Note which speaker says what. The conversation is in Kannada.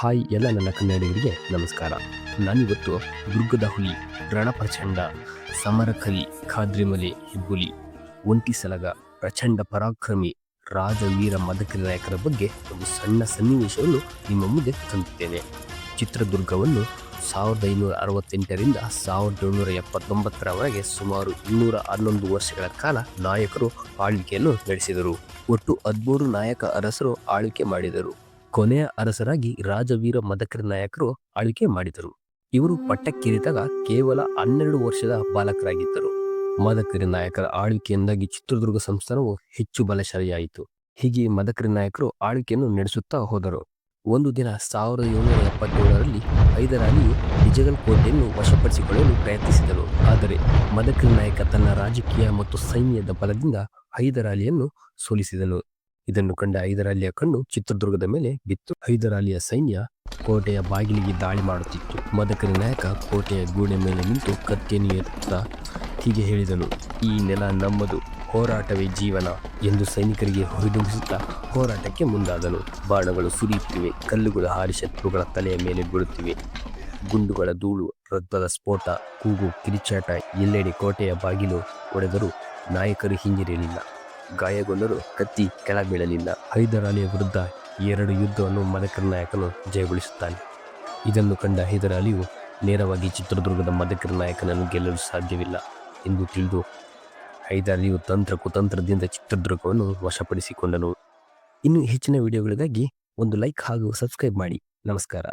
Speaker 1: ಹಾಯ್ ಎಲ್ಲ ನನ್ನ ಕನ್ನಡಿಗರಿಗೆ ನಮಸ್ಕಾರ. ನಾನಿವತ್ತು ದುರ್ಗದ ಹುಲಿ ರಣಪ್ರಚಂಡ ಸಮರಕಲಿ ಖಾದ್ರಿಮಲೆ ಹೆಬ್ಬುಲಿ ಒಂಟಿ ಸಲಗ, ಪ್ರಚಂಡ ಪರಾಕ್ರಮಿ, ರಾಜವೀರ ಮದಕರಿ ನಾಯಕರ ಬಗ್ಗೆ ಒಂದು ಸಣ್ಣ ಸನ್ನಿವೇಶವನ್ನು ನಿಮ್ಮ ಮುಂದೆ ತಂದಿದ್ದೇನೆ. ಚಿತ್ರದುರ್ಗವನ್ನು ಸಾವಿರದ ಐನೂರ ಅರವತ್ತೆಂಟರಿಂದ ಸಾವಿರದ ಏಳ್ನೂರ ಎಪ್ಪತ್ತೊಂಬತ್ತರವರೆಗೆ ಸುಮಾರು ಇನ್ನೂರ ಹನ್ನೊಂದು ವರ್ಷಗಳ ಕಾಲ ನಾಯಕರು ಆಳ್ವಿಕೆಯನ್ನು ನಡೆಸಿದರು. ಒಟ್ಟು ಹದಿಮೂರು ನಾಯಕ ಅರಸರು ಆಳ್ವಿಕೆ ಮಾಡಿದರು. ಕೊನೆಯ ಅರಸರಾಗಿ ರಾಜವೀರ ಮದಕರಿ ನಾಯಕರು ಆಳ್ವಿಕೆ ಮಾಡಿದರು. ಇವರು ಪಟ್ಟಕ್ಕೇರಿದಾಗ ಕೇವಲ ಹನ್ನೆರಡು ವರ್ಷದ ಬಾಲಕರಾಗಿದ್ದರು. ಮದಕರಿ ನಾಯಕರ ಆಳ್ವಿಕೆಯಿಂದಾಗಿ ಚಿತ್ರದುರ್ಗ ಸಂಸ್ಥಾನವು ಹೆಚ್ಚು ಬಲಶಾಲಿಯಾಯಿತು. ಹೀಗೆ ಮದಕರಿ ನಾಯಕರು ಆಳ್ವಿಕೆಯನ್ನು ನಡೆಸುತ್ತಾ ಹೋದರು. ಒಂದು ದಿನ ಸಾವಿರದ ಏಳುನೂರ ಎಪ್ಪತ್ತೇಳರಲ್ಲಿ ಹೈದರಾಲಿಯು ನಿಜಗಲ್ ಕೋಟೆಯನ್ನು ವಶಪಡಿಸಿಕೊಳ್ಳಲು ಪ್ರಯತ್ನಿಸಿದರು ಆದರೆ ಮದಕರಿ ನಾಯಕ ತನ್ನ ರಾಜಕೀಯ ಮತ್ತು ಸೈನ್ಯದ ಬಲದಿಂದ ಹೈದರಾಲಿಯನ್ನು ಸೋಲಿಸಿದನು. ಇದನ್ನು ಕಂಡ ಹೈದರಾಲಿಯ ಕಣ್ಣು ಚಿತ್ರದುರ್ಗದ ಮೇಲೆ ಬಿತ್ತು. ಹೈದರಾಲಿಯ ಸೈನ್ಯ ಕೋಟೆಯ ಬಾಗಿಲಿಗೆ ದಾಳಿ ಮಾಡುತ್ತಿತ್ತು. ಮದಕರಿ ನಾಯಕ ಕೋಟೆಯ ಗೋಡೆ ಮೇಲೆ ನಿಂತು ಕತ್ತಿಯನ್ನು ಎತ್ತುತ್ತಾ ಹೀಗೆ ಹೇಳಿದನು, ಈ ನೆಲ ನಮ್ಮದು, ಹೋರಾಟವೇ ಜೀವನ ಎಂದು ಸೈನಿಕರಿಗೆ ಹುರಿದುಂಬಿಸುತ್ತಾ ಹೋರಾಟಕ್ಕೆ ಮುಂದಾದನು. ಬಾಣಗಳು ಸುರಿಯುತ್ತಿವೆ, ಕಲ್ಲುಗಳು ಹಾರಿ ಶತ್ರುಗಳ ತಲೆಯ ಮೇಲೆ ಬೀಳುತ್ತಿವೆ. ಗುಂಡುಗಳ ಧೂಳು, ರಕ್ತದ ಸ್ಫೋಟ, ಕೂಗು, ಕಿರಿಚಾಟ ಎಲ್ಲೆಡೆ ಕೋಟೆಯ ಬಾಗಿಲು ಒಡೆದರೂ ನಾಯಕರು ಹಿಂಜರಿಯಲಿಲ್ಲ. ಗಾಯಗೊಂಡರೂ ಕತ್ತಿ ಕೆಳಬೀಳಲಿಲ್ಲ. ಹೈದರಾಲಿಯ ವಿರುದ್ಧ ಎರಡು ಯುದ್ಧವನ್ನು ಮದಕರ ನಾಯಕನು ಜಯಗೊಳಿಸುತ್ತಾನೆ. ಇದನ್ನು ಕಂಡ ಹೈದರಾಲಿಯು ನೇರವಾಗಿ ಚಿತ್ರದುರ್ಗದ ಮದಕರ ನಾಯಕನನ್ನು ಗೆಲ್ಲಲು ಸಾಧ್ಯವಿಲ್ಲ ಎಂದು ತಿಳಿದು ಹೈದರಾಲಿಯು ತಂತ್ರ ಕುತಂತ್ರದಿಂದ ಚಿತ್ರದುರ್ಗವನ್ನು ವಶಪಡಿಸಿಕೊಂಡನು. ಇನ್ನು ಹೆಚ್ಚಿನ ವಿಡಿಯೋಗಳಿಗಾಗಿ ಒಂದು ಲೈಕ್ ಹಾಗೂ ಸಬ್ಸ್ಕ್ರೈಬ್ ಮಾಡಿ. ನಮಸ್ಕಾರ.